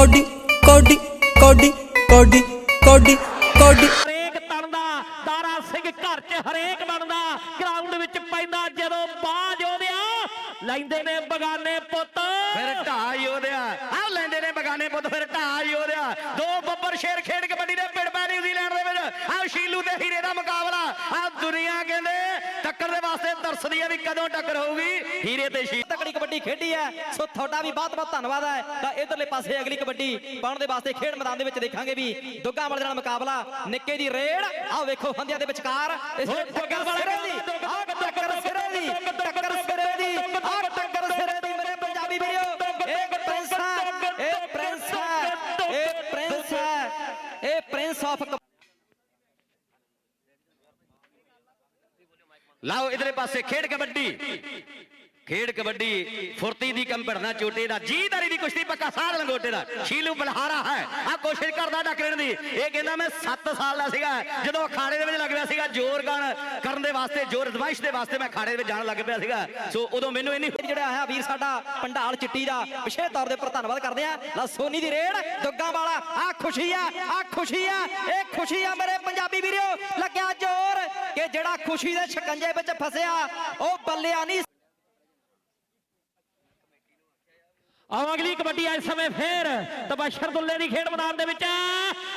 Cody ਕੋਡੀ ਕੋਡੀ ਕੋਡੀ ਕੋਡੀ ਕੋਡੀ। ਹਰੇਕ ਤਣ ਦਾ ਦਾਰਾ ਸਿੰਘ ਘਰ 'ਚ ਹਰੇਕ ਬਣਦਾ। ਗਰਾਊਂਡ ਵਿੱਚ ਪੈਂਦਾ ਜਦੋਂ ਬਾਜ ਉਹਦਿਆ ਲੈਂਦੇ ਨੇ ਬਗਾਨੇ ਪੁੱਤ। ਫਿਰ ਢਾ ਯੋਧਿਆ ਆ। ਲੈਂਦੇ ਨੇ ਬਗਾਨੇ ਪੁੱਤ ਫਿਰ ਢਾ ਯੋਧਿਆ ਦੋ ਬੱਬਰ ਸ਼ੇਰ ਖੇਡ ਕਬੱਡੀ ਦੇ ਪਿੰਡ ਪੈ ਨਿਊਜ਼ੀਲੈਂਡ ਦੇ ਵਿੱਚ। ਆ ਸ਼ੀਲੂ ਤੇ ਹੀਰੇ ਦਾ ਮੁਕਾਬਲਾ। ਆ ਦੁਨੀਆ ਕਹਿੰਦੇ ਟੱਕਰ ਦੇ ਵਾਸਤੇ ਤਰਸਦੀ ਹੈ ਵੀ ਕਦੋਂ ਟੱਕਰ ਹੋਊਗੀ? ਹੀਰੇ ਤੇ ਸ਼ੀਲ ਤਕੜੀ ਕਬੱਡੀ ਖੇਡੀ ਹੈ ਸੋ ਤੁਹਾਡਾ ਵੀ ਬਹੁਤ ਬਹੁਤ ਧੰਨਵਾਦ ਹੈ ਤਾਂ ਇਧਰਲੇ ਪਾਸੇ ਅਗਲੀ ਕਬੱਡੀ ਪਾਉਣ ਦੇ ਵਾਸਤੇ ਖੇਡ ਮੈਦਾਨ ਦੇ ਵਿੱਚ ਦੇਖਾਂਗੇ ਵੀ ਦੁੱਗਾ ਵਾਲੇ ਨਾਲ ਮੁਕਾਬਲਾ ਨਿੱਕੇ ਦੀ ਰੇਡ। ਆਹ ਵੇਖੋ ਹੰਦਿਆਂ ਦੇ ਵਿਚਕਾਰ। ਇਸ ਟੱਕਰ ਦੁੱਗਾ ਸਿਰੇ ਵਾਲੇ ਦੀ। ਆਹ ਟੱਕਰ ਸਿਰੇ ਦੀ। ਟੱਕਰ ਸਿਰੇ ਦੀ। ਆਹ ਟੱਕਰ ਸਿਰੇ ਦੀ ਮੇਰੇ ਪੰਜਾਬੀ ਵੀਰੋ। ਇਹ ਪ੍ਰਿੰਸ ਹੈ ਇਹ ਪ੍ਰਿੰਸ ਹੈ ਇਹ ਪ੍ਰਿੰਸ ਹੈ ਇਹ ਪ੍ਰਿੰਸ ਆਫ ਲਾਓ ਇਧਰੇ ਪਾਸੇ, ਖੇਡ ਕਬੱਡੀ। ਖੇਡ ਕਬੱਡੀ, ਫੁਰਤੀ ਦੀ ਕੰਪੜਨਾ ਚੋਟੇ ਦਾ ਜੀਦਾਰੀ ਦੀ ਕੁਸ਼ਤੀ ਪੱਕਾ, ਸਾਧ ਲੰਗੋਟੇ ਦਾ। ਸ਼ੀਲੂ ਬਲਹਾਰਾ ਹੈ। ਆ ਕੋਸ਼ਿਸ਼ ਕਰਦਾ ਡੱਕਣ ਦੀ। ਇਹ ਕਹਿੰਦਾ ਮੈਂ 7 ਸਾਲ ਦਾ ਸੀਗਾ। ਜਦੋਂ ਅਖਾੜੇ ਦੇ ਵਿੱਚ ਲੱਗ ਪਿਆ ਸੀਗਾ, ਜ਼ੋਰ ਗਣ ਕਰਨ ਦੇ ਵਾਸਤੇ, ਜ਼ੋਰ ਅਜ਼ਮਾਇਸ਼ ਦੇ ਵਾਸਤੇ ਮੈਂ ਅਖਾੜੇ ਦੇ ਵਿੱਚ ਜਾਣ ਲੱਗ ਪਿਆ ਸੀਗਾ। ਸੋ ਉਦੋਂ ਮੈਨੂੰ ਇੰਨੀ ਜਿਹੜਾ ਆਇਆ, ਵੀਰ ਸਾਡਾ ਪੰਡਾਲ ਚਿੱਟੀ ਦਾ, ਵਿਸ਼ੇਸ਼ ਤੌਰ ਦੇ ਉੱਪਰ ਧੰਨਵਾਦ ਕਰਦੇ ਆ ਲਾ ਸੋਨੀ ਦੀ ਰੇਡ, ਦੁੱਗਾ ਵਾਲਾ ਆ ਖੁਸ਼ੀ ਆ ਆ ਖੁਸ਼ੀ ਆ, ਇਹ ਖੁਸ਼ੀ ਆ ਮੇਰੇ ਪੰਜਾਬੀ ਵੀਰੋ। ਲੱਗਿਆ ਜ਼ੋਰ। ਕਿ ਜਿਹੜਾ ਖੁਸ਼ੀ ਦੇ ਸ਼ਿਕੰਜੇ ਵਿੱਚ ਫਸਿਆ, ਉਹ ਬੱਲਿਆ ਨਹੀਂ ਆਓ ਅਗਲੀ ਕਬੱਡੀ ਇਸ ਸਮੇਂ ਫੇਰ ਤਬਸ਼ਰ ਦੁੱਲੇ ਦੀ ਖੇਡ ਮੈਦਾਨ ਦੇ ਵਿੱਚ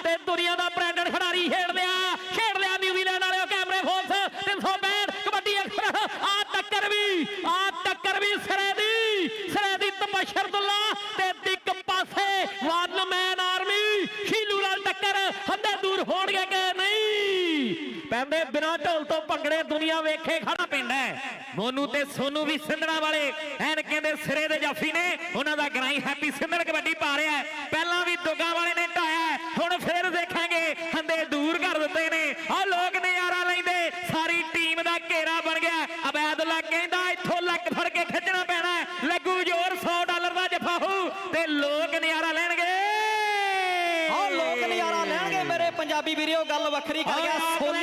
ਤੇ ਦੁਨੀਆ ਦਾ ਬ੍ਰਾਂਡਡ ਖਿਡਾਰੀ ਖੇਡ ਲਿਆ ਖੇਡ ਲਿਆ ਨਿਊਜ਼ੀਲੈਂਡ ਵਾਲਿਓ ਕੈਮਰੇ ਫੋਰਸ 365 ਕਬੱਡੀ ਅਕਸਰ ਆ ਟੱਕਰ ਵੀ ਆ ਟੱਕਰ ਵੀ ਸਿਰੇ ਦੀ ਸਿਰੇ ਦੀ ਤਬਸ਼ਰ ਦੁੱਲਾ ਤੇ ਇੱਕ ਪਾਸੇ ਵਨ ਮੈਨ ਆਰਮੀ ਸ਼ੀਲੂ ਨਾਲ ਟੱਕਰ ਹੱਦੇ ਦੂਰ ਹੋਣਗੇ ਕਿ ਨਹੀਂ ਪੈਂਦੇ ਬਿਨਾਂ ਢੋਲ ਤੋਂ ਭੰਗੜੇ ਦੁਨੀਆ ਵੇਖੇ ਖੜਾ ਪੈਂਦਾ ਹੈ। ਮੋਨੂ ਤੇ ਸੋਨੂ ਵੀ ਸਿੰਧਣਾ ਵਾਲੇ ਐਨ ਕਹਿੰਦੇ ਸਿਰੇ ਦੇ ਜਾਫੀ ਨੇ ਉਹਨਾਂ ਦਾ ਗਰਾਈ ਹੈਪੀ ਸਿੰਧਣ ਕਬੱਡੀ ਪਾ ਰਿਹਾ। ਪਹਿਲਾਂ ਵੀ ਦੁੱਗਾ ਵਾਲੇ ਨੇ ਢਾਇਆ ਹੁਣ ਫੇਰ ਦੇਖਾਂਗੇ ਹੰਦੇ ਦੂਰ ਕਰ ਦਿੱਤੇ ਨੇ ਆ ਲੋਕ ਨਜ਼ਾਰਾ ਲੈਂਦੇ ਸਾਰੀ ਟੀਮ ਦਾ ਘੇਰਾ ਬਣ ਗਿਆ ਅਬੈਦੁੱਲਾ ਕਹਿੰਦਾ ਇੱਥੋਂ ਲੱਕ ਫੜ ਕੇ ਖਿੱਚਣਾ ਪੈਣਾ। ਲੱਗੂ ਜ਼ੋਰ 100 ਡਾਲਰ ਦਾ ਜਫਾ ਹੋਊ ਤੇ ਲੋਕ ਨਜ਼ਾਰਾ ਲੈਣਗੇ ਆਹ ਲੋਕ ਨਜ਼ਾਰਾ ਲੈਣਗੇ ਮੇਰੇ ਪੰਜਾਬੀ ਵੀਰੋ ਗੱਲ ਵੱਖਰੀ ਕਰ ਗਿਆ ਸੋਨੀ